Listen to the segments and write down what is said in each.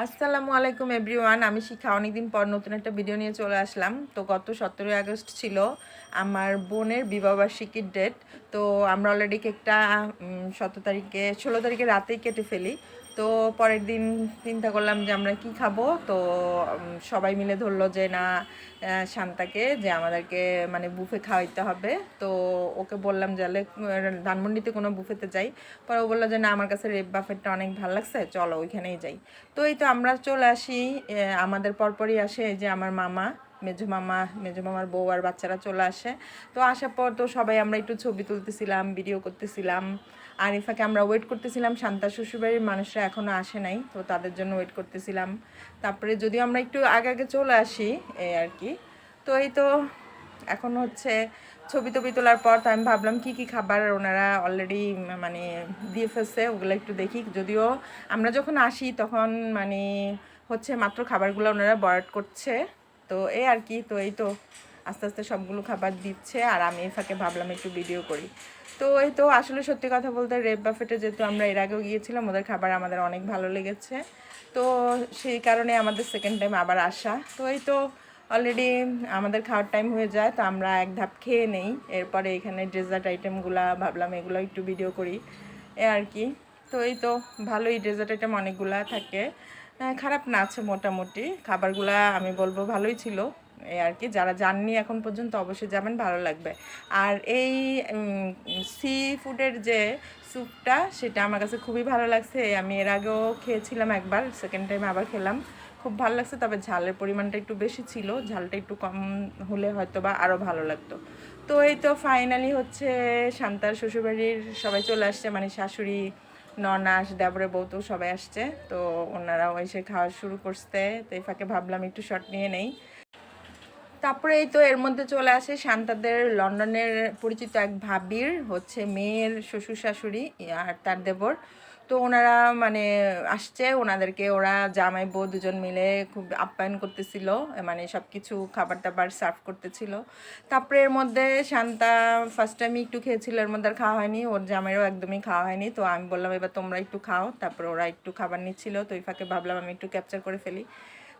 আসসালামু আলাইকুম এভরিওয়ান আমি শিখা। অনেকদিন পর নতুন একটা ভিডিও নিয়ে চলে আসলাম। তো গত সতেরোই আগস্ট ছিল আমার বোনের বিবাহবার্ষিকীর ডেট তো আমরা অলরেডি কেকটা সতেরো তারিখে, ষোলো তারিখে রাতেই কেটে ফেলি। তো পরের দিন চিন্তা করলাম যে আমরা কি খাব? তো সবাই মিলে ধরলো যে না শান্তাকে যে আমাদেরকে মানে বুফে খাওয়াইতে হবে। তো ওকে বললাম যে ধানমন্ডিতে কোনো বুফেতে যাই। পরে ও বলল যে, না, আমার কাছে রেড বাফেটটা অনেক ভালো লাগছে, চলো ওইখানেই যাই। তো এই তো আমরা চলে আসি আমাদের পরপরই আসে যে আমার মামা। মেজো মামা, মেজো মামার বউ আর বাচ্চারা চলে আসে। তো আসার পর তো সবাই আমরা একটু ছবি তুলতেছিলাম ভিডিও করতেছিলাম। আরিফাকে আমরা ওয়েট করতেছিলাম, শান্তা শ্বশুরবাড়ির মানুষরা এখনও আসে নাই, তো তাদের জন্য ওয়েট করতেছিলাম। তারপরে যদিও আমরা একটু আগে আগে চলে আসি এই আর কি। তো এই তো এখন হচ্ছে ছবি টবি তোলার পর তো আমি ভাবলাম কি কি খাবার ওনারা অলরেডি মানে দিয়ে ফেলছে, ওগুলো একটু দেখি। যদিও আমরা যখন আসি তখন মানে হচ্ছে মাত্র খাবারগুলো ওনারা বরাট করছে। তো এই আর কি, তো এই তো আস্তে আস্তে সবগুলো খাবার দিচ্ছে আর আমি ফাঁকে ভাবলাম একটু ভিডিও করি। তো এই তো আসলে সত্যি কথা বলতে রেপ বাফেটে যেহেতু আমরা এর আগেও গিয়েছিলাম, ওদের খাবার আমাদের অনেক ভালো লেগেছে। তো সেই কারণে আমাদের সেকেন্ড টাইম আবার আসা। তো এই তো অলরেডি আমাদের খাওয়ার টাইম হয়ে যায়, তো আমরা এক ধাপ খেয়ে নেই। এরপরে এখানে ডেজার্ট আইটেমগুলা ভাবলাম এগুলো একটু ভিডিও করি। এ আর কি। তো এই তো ভালোই ডেজার্ট আইটেম অনেকগুলা থাকে। খারাপ না আছে মোটামুটি। খাবারগুলা আমি বলব ভালোই ছিল। এই আর কি, যারা যাননি এখন পর্যন্ত অবশ্যই যাবেন, ভালো লাগবে। আর এই সি ফুডের যে স্যুপটা সেটা আমার কাছে খুবই ভালো লাগছে। আমি এর আগেও খেয়েছিলাম একবার সেকেন্ড টাইম আবার খেলাম। খুব ভালো লাগছে, তবে ঝালের পরিমাণটা একটু বেশি ছিল। ঝালটা একটু কম হলে হয়তো বা আরও ভালো লাগতো। তো এই তো ফাইনালি হচ্ছে শান্তার শ্বশুরবাড়ির সবাই চলে আসছে মানে শাশুড়ি ননাস দেবরে বউ তো সবাই আসছে, তো ওনারাও এসে খাওয়া শুরু করতে তো এই ফাঁকে ভাবলাম একটু শট নিয়ে নেই। তারপরে এই তো এর মধ্যে চলে আসে শান্তাদের লন্ডনের পরিচিত এক ভাবির, হচ্ছে মেয়ের শ্বশুর শাশুড়ি আর তার দেবর। তো ওনারা মানে আসছে, ওনাদেরকে ওরা জামাই বউ দুজন মিলে খুব আপ্যায়ন করতেছিল মানে সব কিছু খাবার দাবার সার্ভ করতেছিল। তারপরে এর মধ্যে শান্তা ফার্স্ট টাইম একটু খেয়েছিল, এর মধ্যে আর খাওয়া হয়নি, ওর জামাইরও একদমই খাওয়া হয়নি। তো আমি বললাম, এবার তোমরা একটু খাও। তারপরে ওরা একটু খাবার নিচ্ছিল তো ওই ফাঁকে ভাবলাম আমি একটু ক্যাপচার করে ফেলি।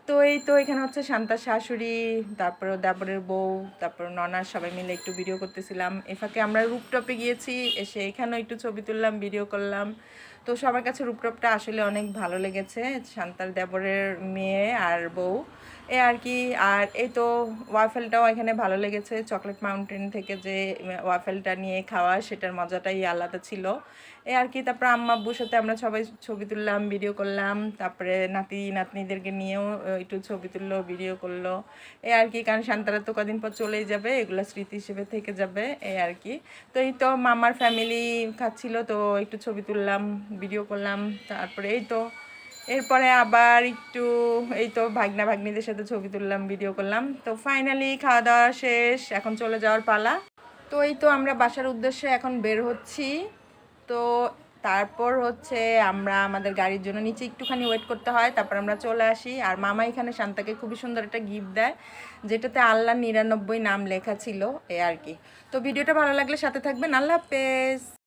তো এই তো এখানে হচ্ছে শান্তার শাশুড়ি, তারপর দেবরের বউ, তারপর ননার সবাই মিলে একটু ভিডিও করতেছিলাম। এ ফাঁকে আমরা রূপটপে গিয়েছি, এসে এখানেও একটু ছবি তুললাম ভিডিও করলাম। তো সবার কাছে রূপটপটা আসলে অনেক ভালো লেগেছে, শান্তার দেবরের মেয়ে আর বউ। এ আর কি, আর এই তো ওয়াফেলটাও এখানে ভালো লেগেছে। চকলেট মাউন্টেন থেকে যে ওয়াফেলটা নিয়ে খাওয়া, সেটার মজাটাই আলাদা ছিল। এ আর কি, তারপর আম্মা আব্বুর সাথে আমরা সবাই ছবি তুললাম ভিডিও করলাম। তারপরে নাতি নাতনিদেরকে নিয়েও একটু ছবি তুললো ভিডিও করল। এ আর কি, কারণ শান্তারা তো কদিন পর চলেই যাবে, এগুলো স্মৃতি হিসেবে থেকে যাবে এই আর কি। তো এই তো মামার ফ্যামিলি খাচ্ছিল, তো একটু ছবি তুললাম ভিডিও করলাম, তারপরে এই তো। এরপরে আবার একটু এই তো ভাগনা ভাগ্নিদের সাথে ছবি তুললাম ভিডিও করলাম। তো ফাইনালি খাওয়া দাওয়া শেষ, এখন চলে যাওয়ার পালা। তো এই তো আমরা বাসার উদ্দেশ্যে এখন বের হচ্ছি। তো তারপর হচ্ছে আমরা আমাদের গাড়ির জন্য নিচে একটুখানি ওয়েট করতে হয়, তারপর আমরা চলে আসি। আর মামা এখানে শান্তাকে খুবই সুন্দর একটা গিফট দেয়, যেটাতে আল্লাহ নিরানব্বই নাম লেখা ছিল এ আর কি। তো ভিডিওটা ভালো লাগলে সাথে থাকবেন। আল্লাহ হাফেজ।